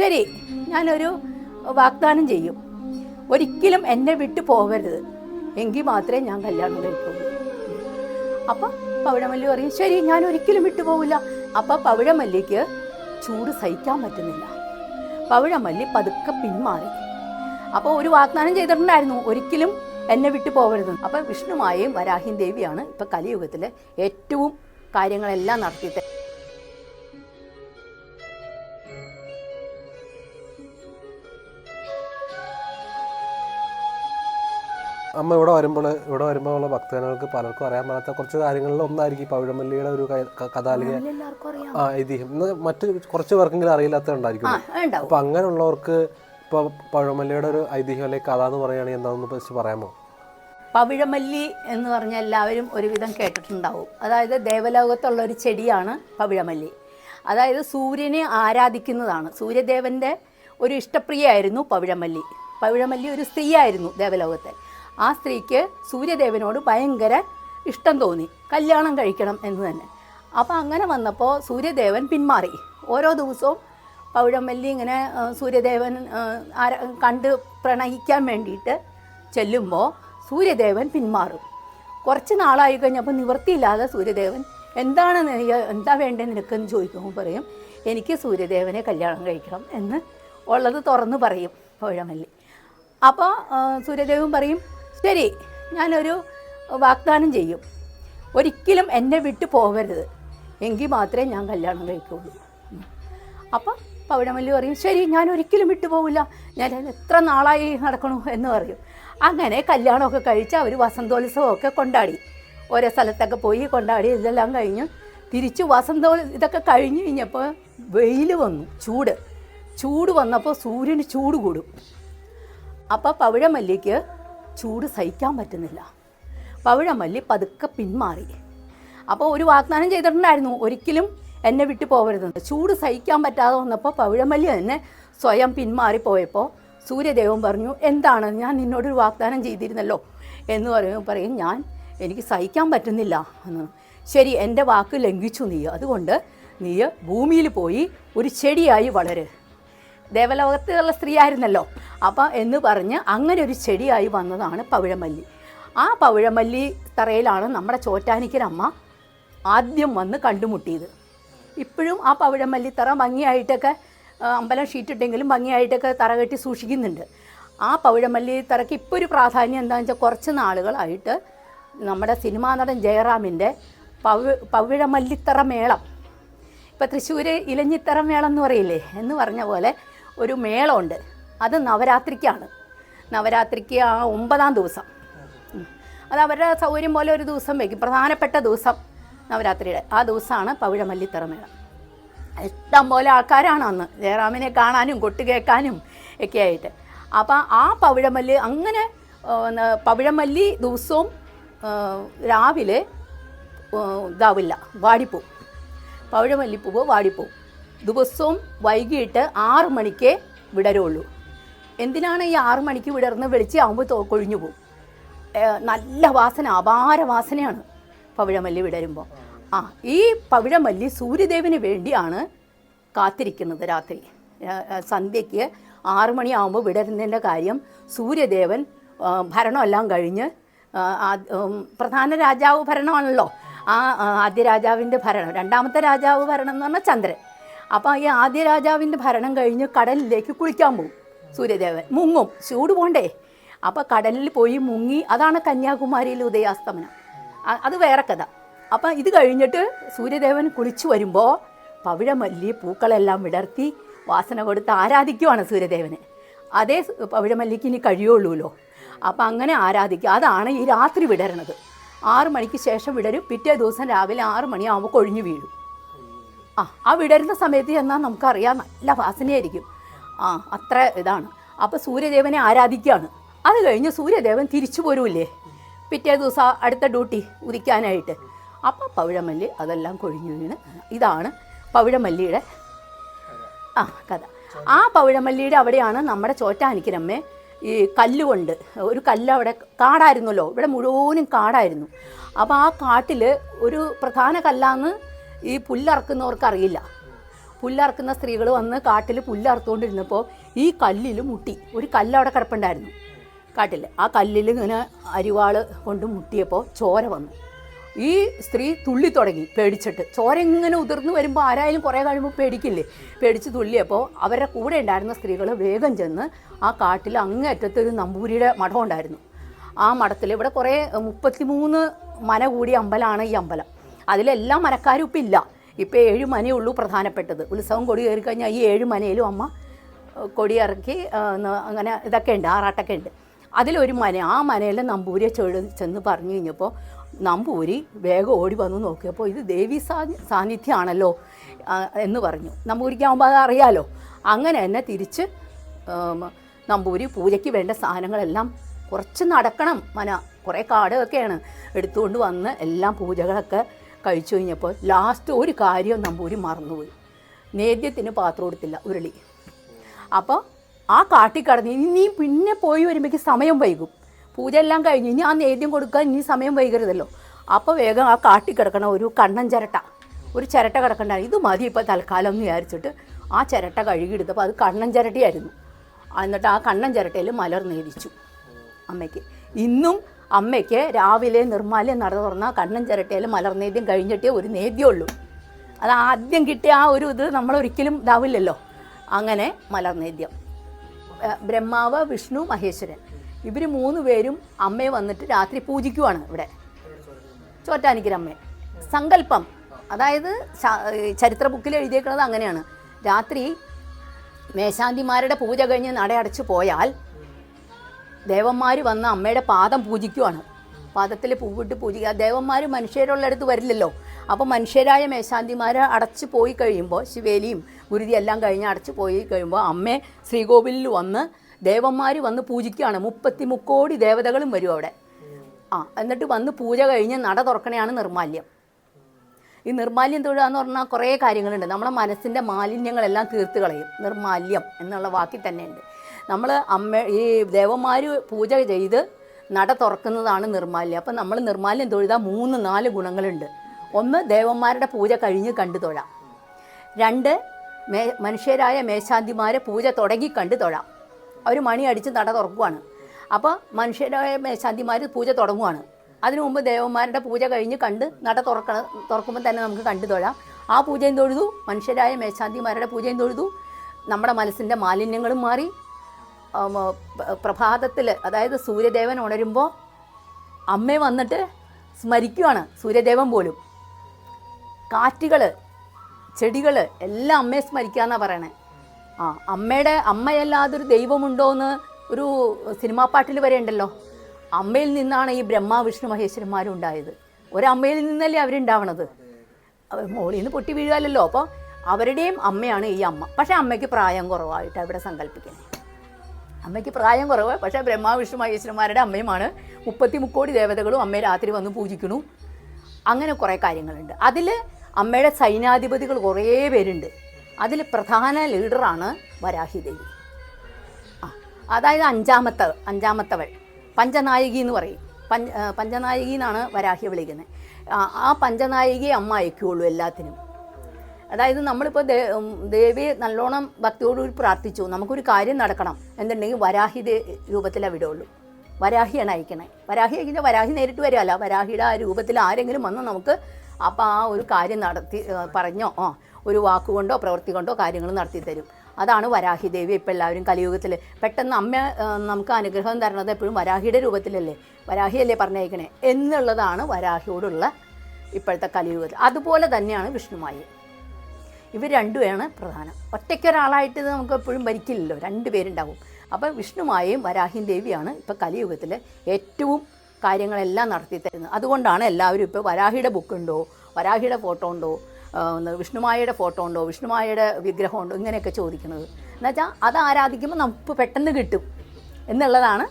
ശരി ഞാനൊരു വാഗ്ദാനം ചെയ്യും. ഒരിക്കലും എന്നെ വിട്ടു പോകരുത്. എങ്കിൽ മാത്രമേ ഞാൻ കല്യാണം കഴിക്കൂ അപ്പം പവിഴമല്ലി പറയും ശരി ഞാൻ ഒരിക്കലും വിട്ടു പോകില്ല അപ്പം പവിഴമല്ലിക്ക് ചൂട് സഹിക്കാൻ പറ്റുന്നില്ല. പവിഴമല്ലി പതുക്കെ പിന്മാറി. അപ്പോൾ ഒരു വാഗ്ദാനം ചെയ്തിട്ടുണ്ടായിരുന്നു ഒരിക്കലും എന്നെ വിട്ടു പോകരുത്. അപ്പം വിഷ്ണുമായയും വരാഹിൻ ദേവിയാണ് ഇപ്പം കലിയുഗത്തിലെ ഏറ്റവും കാര്യങ്ങളെല്ലാം നടത്തിയിട്ട് അമ്മ ഇവിടെ വരുമ്പോൾ ഇവിടെ വരുമ്പോൾ ഉള്ള ഭക്തജനങ്ങൾക്ക് പലർക്കും അറിയാൻ പറ്റാത്ത കുറച്ച് കാര്യങ്ങളിൽ ഒന്നായിരിക്കും പവിഴമല്ലിയുടെ ഒരു ക- ക- കഥ അല്ലെങ്കിൽ എല്ലാവർക്കും അറിയാം. ആ ഐതിഹ്യം ഇന്ന് മറ്റ് കുറച്ച് പേർക്കെങ്കിലും അറിയില്ലാത്ത ഉണ്ടായിരിക്കും അപ്പൊ അങ്ങനെയുള്ളവർക്ക് ഇപ്പൊ പഴമല്ലിയുടെ ഒരു ഐതിഹ്യം അല്ലെങ്കിൽ കഥ എന്ന് പറയുകയാണെങ്കിൽ എന്താണെന്ന് വെച്ച് പറയാമോ? പവിഴമല്ലി എന്ന് പറഞ്ഞാൽ എല്ലാവരും ഒരുവിധം കേട്ടിട്ടുണ്ടാവും. അതായത് ദേവലോകത്തുള്ള ഒരു ചെടിയാണ് പവിഴമല്ലി. അതായത് സൂര്യനെ ആരാധിക്കുന്നതാണ്. സൂര്യദേവന്റെ ഒരു ഇഷ്ടപ്രിയായിരുന്നു പവിഴമല്ലി. പവിഴമല്ലി ഒരു സ്ത്രീയായിരുന്നു ദേവലോകത്തെ. ആ സ്ത്രീക്ക് സൂര്യദേവനോട് ഭയങ്കര ഇഷ്ടം തോന്നി. കല്യാണം കഴിക്കണം എന്ന് തന്നെ. അപ്പോൾ അങ്ങനെ വന്നപ്പോൾ സൂര്യദേവൻ പിന്മാറി. ഓരോ ദിവസവും പൗഴമല്ലി ഇങ്ങനെ സൂര്യദേവൻ കണ്ട് പ്രണയിക്കാൻ വേണ്ടിയിട്ട് ചെല്ലുമ്പോൾ സൂര്യദേവൻ പിന്മാറും. കുറച്ച് നാളായി കഴിഞ്ഞപ്പോൾ നിവൃത്തിയില്ലാതെ സൂര്യദേവൻ എന്താണ് എന്താ വേണ്ടത് നിനക്കെന്ന് ചോദിക്കുമ്പോൾ പറയും എനിക്ക് സൂര്യദേവനെ കല്യാണം കഴിക്കണം എന്ന് ഉള്ളത് തുറന്ന് പറയും പൗഴമല്ലി അപ്പോൾ സൂര്യദേവൻ പറയും ശരി ഞാനൊരു വാഗ്ദാനം ചെയ്യും. ഒരിക്കലും എന്നെ വിട്ടു പോകരുത് എങ്കിൽ മാത്രമേ ഞാൻ കല്യാണം കഴിക്കുള്ളൂ. അപ്പം പവിഴമല്ലി പറയും ശരി ഞാൻ ഒരിക്കലും വിട്ടു പോകില്ല ഞാൻ എത്ര നാളായി നടക്കണു എന്ന് പറയും. അങ്ങനെ കല്യാണമൊക്കെ കഴിച്ച് അവർ വസന്തോത്സവമൊക്കെ കൊണ്ടാടി. ഓരോ സ്ഥലത്തൊക്കെ പോയി കൊണ്ടാടി ഇതെല്ലാം കഴിഞ്ഞു തിരിച്ച് വസന്തോ ഇതൊക്കെ കഴിഞ്ഞ് കഴിഞ്ഞപ്പോൾ വെയിൽ വന്നു ചൂട്. ചൂട് വന്നപ്പോൾ സൂര്യന് ചൂട് കൂടും. അപ്പോൾ പവിഴമല്ലിക്ക് ചൂട് സഹിക്കാൻ പറ്റുന്നില്ല. പവിഴമല്ലി പതുക്കെ പിന്മാറി. അപ്പോൾ ഒരു വാഗ്ദാനം ചെയ്തിട്ടുണ്ടായിരുന്നു ഒരിക്കലും എന്നെ വിട്ടു പോകരുതെന്ന് ചൂട് സഹിക്കാൻ പറ്റാതെ വന്നപ്പോൾ പവിഴമല്ലി തന്നെ സ്വയം പിന്മാറിപ്പോയപ്പോൾ സൂര്യദേവൻ പറഞ്ഞു എന്താണ്? ഞാൻ നിന്നോടൊരു വാഗ്ദാനം ചെയ്തിരുന്നല്ലോ എന്ന് പറയുമ്പോൾ പറയും ഞാൻ എനിക്ക് സഹിക്കാൻ പറ്റുന്നില്ല എന്ന്. ശരി എന്റെ വാക്ക് ലംഘിച്ചു നീ. അതുകൊണ്ട് നീ ഭൂമിയിൽ പോയി ഒരു ചെടിയായി വളര്. ദേവലോകത്തുള്ള സ്ത്രീ ആയിരുന്നല്ലോ അപ്പം എന്ന് പറഞ്ഞ് അങ്ങനെ ഒരു ചെടിയായി വന്നതാണ് പവിഴമല്ലി. ആ പവിഴമല്ലി തറയിലാണ് നമ്മുടെ ചോറ്റാനിക്കരമ്മ ആദ്യം വന്ന് കണ്ടുമുട്ടിയത്. ഇപ്പോഴും ആ പവിഴമല്ലി തറ ഭംഗിയായിട്ടൊക്കെ അമ്പലം ഷീറ്റിട്ടെങ്കിലും ഭംഗിയായിട്ടൊക്കെ തറ കെട്ടി സൂക്ഷിക്കുന്നുണ്ട്. ആ പവിഴമല്ലി തറയ്ക്ക് ഇപ്പോൾ ഒരു പ്രാധാന്യം എന്താണെന്ന് വെച്ചാൽ കുറച്ച് നാളുകളായിട്ട് നമ്മുടെ സിനിമാ നടൻ ജയറാമിന്റെ പവി പവിഴമല്ലിത്തറ മേളം. ഇപ്പം തൃശ്ശൂർ ഇലഞ്ഞിത്തറ മേളം എന്ന് പറയില്ലേ? എന്ന് പറഞ്ഞ പോലെ ഒരു മേളമുണ്ട്. അത് നവരാത്രിക്കാണ്. നവരാത്രിക്ക് ആ ഒമ്പതാം ദിവസം. അത് അവരുടെ സൗകര്യം പോലെ ഒരു ദിവസം വയ്ക്കും പ്രധാനപ്പെട്ട ദിവസം നവരാത്രിയുടെ. ആ ദിവസമാണ് പവിഴമല്ലിത്തറ മേളം ഇഷ്ടം പോലെ ആൾക്കാരാണ് അന്ന്. ജയറാമിനെ കാണാനും കൊട്ട് കേൾക്കാനും ഒക്കെ ആയിട്ട്. അപ്പം ആ പവിഴമല്ലി അങ്ങനെ പവിഴമല്ലി ദിവസവും രാവിലെ ഇതാവില്ല. വാടിപ്പോവും. പവിഴമല്ലിപ്പൂവ് വാടിപ്പോവും. ദിവസവും വൈകിട്ട് ആറ് മണിക്കേ വിടരുള്ളൂ. എന്തിനാണ് ഈ ആറ് മണിക്ക് വിടർന്ന് വെളിച്ചയാകുമ്പോൾ കൊഴിഞ്ഞു പോകും നല്ല വാസന അപാര വാസനയാണ് പവിഴമല്ലി വിടരുമ്പോൾ ആ ഈ പവിഴമല്ലി സൂര്യദേവന് വേണ്ടിയാണ് കാത്തിരിക്കുന്നത് രാത്രി. സന്ധ്യയ്ക്ക് ആറു മണിയാകുമ്പോൾ വിടരുന്നതിന്റെ കാര്യം സൂര്യദേവൻ ഭരണമെല്ലാം കഴിഞ്ഞ് പ്രധാന രാജാവ് ഭരണമാണല്ലോ. ആ, ആദ്യ രാജാവിന്റെ ഭരണം. രണ്ടാമത്തെ രാജാവ് ഭരണം എന്ന് പറഞ്ഞാൽ ചന്ദ്രൻ. അപ്പോൾ ഈ ആദ്യ രാജാവിന്റെ ഭരണം കഴിഞ്ഞ് കടലിലേക്ക് കുളിക്കാൻ പോകും സൂര്യദേവൻ. മുങ്ങും. ചൂട് പോണ്ടേ? അപ്പോൾ കടലിൽ പോയി മുങ്ങി അതാണ് കന്യാകുമാരിയിൽ ഉദയാസ്തമനം. അത് വേറെ കഥ. അപ്പം ഇത് കഴിഞ്ഞിട്ട് സൂര്യദേവൻ കുളിച്ചു വരുമ്പോൾ പവിഴമല്ലി പൂക്കളെല്ലാം വിടർത്തി വാസന കൊടുത്ത് ആരാധിക്കുവാണ് സൂര്യദേവനെ. അതേ പവിഴമല്ലിക്ക് ഇനി കഴിയുള്ളൂല്ലോ അപ്പം അങ്ങനെ ആരാധിക്കുക അതാണ് ഈ രാത്രി വിടരണത്. ആറ് മണിക്ക് ശേഷം വിടരും. പിറ്റേ ദിവസം രാവിലെ ആറ് മണിയാകുമ്പോൾ കൊഴിഞ്ഞു വീഴും. ആ ആ വിടരുന്ന സമയത്ത് ചെന്നാൽ നമുക്കറിയാം നല്ല വാസനയായിരിക്കും. ആ അത്ര ഇതാണ്. അപ്പോൾ സൂര്യദേവനെ ആരാധിക്കുകയാണ് അത് കഴിഞ്ഞ് സൂര്യദേവൻ തിരിച്ചു പോരൂല്ലേ? പിറ്റേ ദിവസം അടുത്ത ഡ്യൂട്ടി ഉദിക്കാനായിട്ട്. അപ്പോൾ പവിഴമല്ലി അതെല്ലാം കൊഴിഞ്ഞു വീണ്. ഇതാണ് പവിഴമല്ലിയുടെ ആ കഥ. ആ പവിഴമല്ലിയുടെ അവിടെയാണ് നമ്മുടെ ചോറ്റാനിക്കരമ്മേ ഈ കല്ലുകൊണ്ട് ഒരു കല്ല് അവിടെ കാടായിരുന്നല്ലോ. ഇവിടെ മുഴുവനും കാടായിരുന്നു. അപ്പോൾ ആ കാട്ടിൽ ഒരു പ്രധാന കല്ലാന്ന് ഈ പുല്ലറക്കുന്നവർക്ക് അറിയില്ല പുല്ലറക്കുന്ന സ്ത്രീകൾ വന്ന് കാട്ടിൽ പുല്ലറുത്തുകൊണ്ടിരുന്നപ്പോൾ ഈ കല്ലിൽ മുട്ടി. ഒരു കല്ല് അവിടെ കിടപ്പുണ്ടായിരുന്നു. കാട്ടിൽ ആ കല്ലിൽ ഇങ്ങനെ അരിവാൾ കൊണ്ട് മുട്ടിയപ്പോൾ ചോര വന്നു. ഈ സ്ത്രീ തുള്ളി തുടങ്ങി പേടിച്ചിട്ട്. ചോര ഇങ്ങനെ ഉതിർന്നു വരുമ്പോൾ ആരായാലും കുറേ കഴിയുമ്പോൾ പേടിക്കില്ലേ? പേടിച്ച് തുള്ളിയപ്പോൾ അവരുടെ കൂടെ ഉണ്ടായിരുന്ന സ്ത്രീകൾ വേഗം ചെന്ന് ആ കാട്ടിൽ അങ്ങേറ്റത്ത് ഒരു നമ്പൂരിയുടെ മഠം ഉണ്ടായിരുന്നു. ആ മഠത്തിൽ ഇവിടെ കുറേ മുപ്പത്തിമൂന്ന് മന കൂടിയ അമ്പലമാണ് ഈ അമ്പലം. അതിലെല്ലാം മനക്കാരും ഇപ്പം ഇല്ല. ഇപ്പം ഏഴ് മനയുള്ളൂ പ്രധാനപ്പെട്ടത്. ഉത്സവം കൊടി കയറി കഴിഞ്ഞാൽ ഈ ഏഴ് മനയിലും അമ്മ കൊടി ഇറക്കി അങ്ങനെ ഇതൊക്കെ ഉണ്ട് ആറാട്ടൊക്കെ ഉണ്ട്. അതിലൊരു മന ആ മനയിൽ നമ്പൂരിയെ ചെഴു ചെന്ന് പറഞ്ഞു കഴിഞ്ഞപ്പോൾ നമ്പൂരി വേഗം ഓടി വന്ന് നോക്കിയപ്പോൾ ഇത് ദേവി സാന്നിധ്യമാണല്ലോ എന്ന് പറഞ്ഞു. നമ്പൂരിക്കാവുമ്പോൾ അത് അറിയാലോ. അങ്ങനെ തന്നെ തിരിച്ച് നമ്പൂരി പൂജയ്ക്ക് വേണ്ട സാധനങ്ങളെല്ലാം കുറച്ച് നടക്കണം മന. കുറേ കാടൊക്കെയാണ് എടുത്തുകൊണ്ട് വന്ന് എല്ലാം പൂജകളൊക്കെ കഴിച്ചു കഴിഞ്ഞപ്പോൾ ലാസ്റ്റ് ഒരു കാര്യം നമ്പൂരി മറന്നുപോയി. നേദ്യത്തിന് പാത്രം കൊടുത്തില്ല ഉരുളി. അപ്പോൾ ആ കാട്ടിക്കടന്ന് കടന്ന് ഇനി പിന്നെ പോയി വരുമ്പോഴേക്ക് സമയം വൈകും. പൂജ എല്ലാം കഴിഞ്ഞ് ഇനി ആ നേദ്യം കൊടുക്കാൻ ഇനി സമയം വൈകരുതല്ലോ. അപ്പോൾ വേഗം ആ കാട്ടിക്കിടക്കണ ഒരു കണ്ണൻ ചിരട്ട ഒരു ചിരട്ട കിടക്കണ്ടായി. ഇത് മതി ഇപ്പോൾ തൽക്കാലം എന്ന് വിചാരിച്ചിട്ട് ആ ചിരട്ട കഴുകിയെടുത്തപ്പോൾ അത് കണ്ണൻ ചിരട്ടയായിരുന്നു. എന്നിട്ട് ആ കണ്ണൻ ചിരട്ടയിൽ മലർ നേദിച്ചു അമ്മയ്ക്ക്. ഇന്നും അമ്മയ്ക്ക് രാവിലെ നിർമ്മാല്യം നട തുറന്ന കണ്ണൻ ചിരട്ടയിൽ മലർനേദ്യം കഴിഞ്ഞിട്ടേ ഒരു നേദ്യമുള്ളൂ അത് ആദ്യം കിട്ടിയ ആ ഒരു ഇത് നമ്മൾ ഒരിക്കലും ഇതാവില്ലല്ലോ. അങ്ങനെ മലർനേദ്യം ബ്രഹ്മാവ് വിഷ്ണു മഹേശ്വരൻ. ഇവർ മൂന്ന് പേരും അമ്മയെ വന്നിട്ട് രാത്രി പൂജിക്കുവാണ് ഇവിടെ. ചോറ്റാനിക്കരമ്മയെ സങ്കല്പം. അതായത് ചരിത്ര ബുക്കിൽ എഴുതിയേക്കുന്നത് അങ്ങനെയാണ്. രാത്രി മേശാന്തിമാരുടെ പൂജ കഴിഞ്ഞ് നടയടച്ചു പോയാൽ ദേവന്മാർ വന്ന് അമ്മയുടെ പാദം പൂജിക്കുവാണ്. പാദത്തിൽ പൂവിട്ട് പൂജിക്കുക ദേവന്മാർ മനുഷ്യരുള്ളിടത്ത് വരില്ലല്ലോ. അപ്പോൾ മനുഷ്യരായ മേശാന്തിമാർ അടച്ചു പോയി കഴിയുമ്പോൾ ശിവേലിയും ഗുരുതി എല്ലാം കഴിഞ്ഞ് അടച്ചു പോയി കഴിയുമ്പോൾ അമ്മേ ശ്രീകോവിലിൽ വന്ന് ദേവന്മാർ വന്ന് പൂജിക്കുകയാണ്. മുപ്പത്തി മുക്കോടി ദേവതകളും വരും അവിടെ. ആ എന്നിട്ട് വന്ന് പൂജ കഴിഞ്ഞ് നട തുറക്കണയാണ് നിർമാല്യം. ഈ നിർമാല്യം തൊഴുക എന്ന് പറഞ്ഞാൽ കുറേ കാര്യങ്ങളുണ്ട്. നമ്മുടെ മനസ്സിന്റെ മാലിന്യങ്ങളെല്ലാം തീർത്ത് കളയും. നിർമാല്യം എന്നുള്ള വാക്കിൽ തന്നെയുണ്ട്. നമ്മൾ അമ്മ ഈ ദേവന്മാർ പൂജ ചെയ്ത് നട തുറക്കുന്നതാണ് നിർമാല്യം. അപ്പം നമ്മൾ നിർമാല്യം തൊഴുതാൽ മൂന്ന് നാല് ഗുണങ്ങളുണ്ട്. ഒന്ന് ദേവന്മാരുടെ പൂജ കഴിഞ്ഞ് കണ്ടു തൊഴാം. രണ്ട് മേ മനുഷ്യരായ മേശാന്തിമാരെ പൂജ തുടങ്ങി കണ്ടു തൊഴാം. അവർ മണി അടിച്ച് നട തുറക്കുവാണ്. അപ്പോൾ മനുഷ്യരായ മേശാന്തിമാർ പൂജ തുടങ്ങുവാണ്. അതിനു മുമ്പ് ദേവന്മാരുടെ പൂജ കഴിഞ്ഞ് കണ്ട് നട തുറക്കണ തുറക്കുമ്പോൾ തന്നെ നമുക്ക് കണ്ടു തൊഴാം. ആ പൂജയും തൊഴുതു മനുഷ്യരായ മേശാന്തിമാരുടെ പൂജയും തൊഴുതു. നമ്മുടെ മനസ്സിന്റെ മാലിന്യങ്ങളും മാറി പ്രഭാതത്തിൽ അതായത് സൂര്യദേവൻ ഉണരുമ്പോൾ അമ്മ വന്നിട്ട് സ്മരിക്കുവാണ് സൂര്യദേവൻ പോലും. കാറ്റുകൾ ചെടികൾ എല്ലാം അമ്മയെ സ്മരിക്കുക എന്നാണ് പറയണേ. ആ അമ്മയുടെ അമ്മയല്ലാതൊരു ദൈവമുണ്ടോ എന്ന് ഒരു സിനിമാ പാട്ടിൽ വരെ ഉണ്ടല്ലോ. അമ്മയിൽ നിന്നാണ് ഈ ബ്രഹ്മ വിഷ്ണു മഹേശ്വരന്മാരും ഉണ്ടായത്. ഒരമ്മയിൽ നിന്നല്ലേ അവരുണ്ടാവണത്. മോളിൽ നിന്ന് പൊട്ടി വീഴുകയല്ലോ അപ്പോൾ അവരുടെയും അമ്മയാണ് ഈ അമ്മ. പക്ഷേ അമ്മയ്ക്ക് പ്രായം കുറവായിട്ട് അവിടെ സങ്കല്പിക്കുന്നത്. അമ്മയ്ക്ക് പ്രായം കുറവ് പക്ഷേ ബ്രഹ്മാ മഹേശ്വരന്മാരുടെ അമ്മയുമാണ്. മുപ്പത്തി മുക്കോടി ദേവതകളും അമ്മയെ രാത്രി വന്ന് പൂജിക്കുന്നു. അങ്ങനെ കുറേ കാര്യങ്ങളുണ്ട്. അതിൽ അമ്മയുടെ സൈന്യാധിപതികൾ കുറേ പേരുണ്ട്. അതിൽ പ്രധാന ലീഡറാണ് വരാഹി ദേവി ആ അതായത് അഞ്ചാമത്തെ അഞ്ചാമത്തവൾ പഞ്ചനായികി എന്ന് പറയും. പഞ്ച പഞ്ചനായികി എന്നാണ് വരാഹിയെ വിളിക്കുന്നത്. ആ, പഞ്ചനായികയെ അമ്മ അയക്കുകയുള്ളൂ എല്ലാത്തിനും. അതായത് നമ്മളിപ്പോൾ ദേവിയെ നല്ലോണം ഭക്തിയോടുകൂടി പ്രാർത്ഥിച്ചു. നമുക്കൊരു കാര്യം നടക്കണം എന്നുണ്ടെങ്കിൽ വരാഹി രൂപത്തിലാണ് രൂപത്തിലേ വിടുള്ളൂ വരാഹിയാണ് അയക്കണേ. വരാഹി അയക്കുന്ന വരാഹി നേരിട്ട് വരികയല്ല. വരാഹിയുടെ ആ രൂപത്തിൽ ആരെങ്കിലും വന്ന് നമുക്ക് അപ്പോൾ ആ ഒരു കാര്യം നടത്തി പറഞ്ഞോ ആ ഒരു വാക്കുകൊണ്ടോ പ്രവൃത്തി കൊണ്ടോ കാര്യങ്ങൾ നടത്തി തരും. അതാണ് വരാഹി ദേവി ഇപ്പോൾ എല്ലാവരും കലിയുഗത്തിൽ പെട്ടെന്ന് അമ്മ നമുക്ക് അനുഗ്രഹം തരണത് എപ്പോഴും വരാഹിയുടെ രൂപത്തിലല്ലേ? വരാഹിയല്ലേ പറഞ്ഞയക്കണേ? എന്നുള്ളതാണ് വരാഹിയോടുള്ള ഇപ്പോഴത്തെ കലിയുഗത്തിൽ. അതുപോലെ തന്നെയാണ് വിഷ്ണുമായി. ഇവർ രണ്ടുപേരാണ് പ്രധാനം. ഒറ്റയ്ക്കൊരാളായിട്ട് ഇത് നമുക്ക് എപ്പോഴും ഭരിക്കില്ലല്ലോ രണ്ട് പേരുണ്ടാവും. അപ്പം വിഷ്ണുമായും വരാഹിൻ ദേവിയാണ് ഇപ്പോൾ കലിയുഗത്തിൽ ഏറ്റവും കാര്യങ്ങളെല്ലാം നടത്തി തരുന്നത്. അതുകൊണ്ടാണ് എല്ലാവരും ഇപ്പോൾ വരാഹിയുടെ ബുക്കുണ്ടോ വരാഹിയുടെ ഫോട്ടോ ഉണ്ടോ വിഷ്ണുമായയുടെ ഫോട്ടോ ഉണ്ടോ വിഷ്ണുമായയുടെ വിഗ്രഹം ഉണ്ടോ ഇങ്ങനെയൊക്കെ ചോദിക്കുന്നത്. എന്നുവെച്ചാൽ അത് ആരാധിക്കുമ്പോൾ നമുക്ക് പെട്ടെന്ന് കിട്ടും എന്നുള്ളതാണ്